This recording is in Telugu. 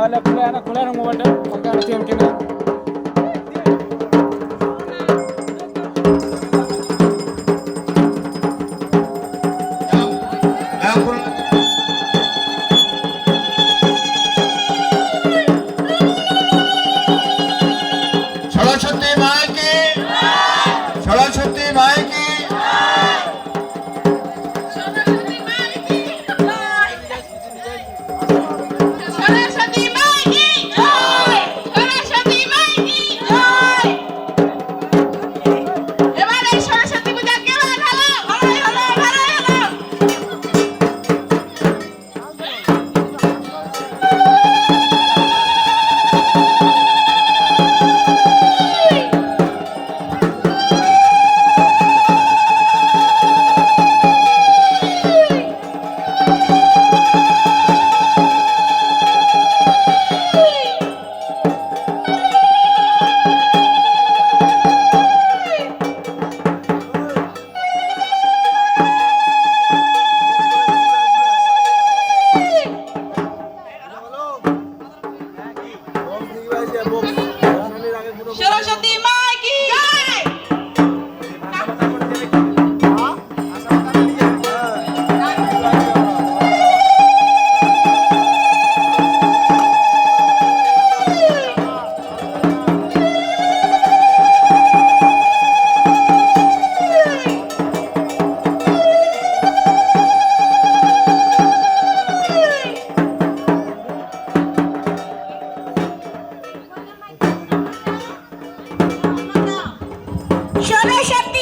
వాళ్ళ కులాన కులాన మూవండి పక్కన టీం కింద. Apple 学了兄弟们。সবে সত্যি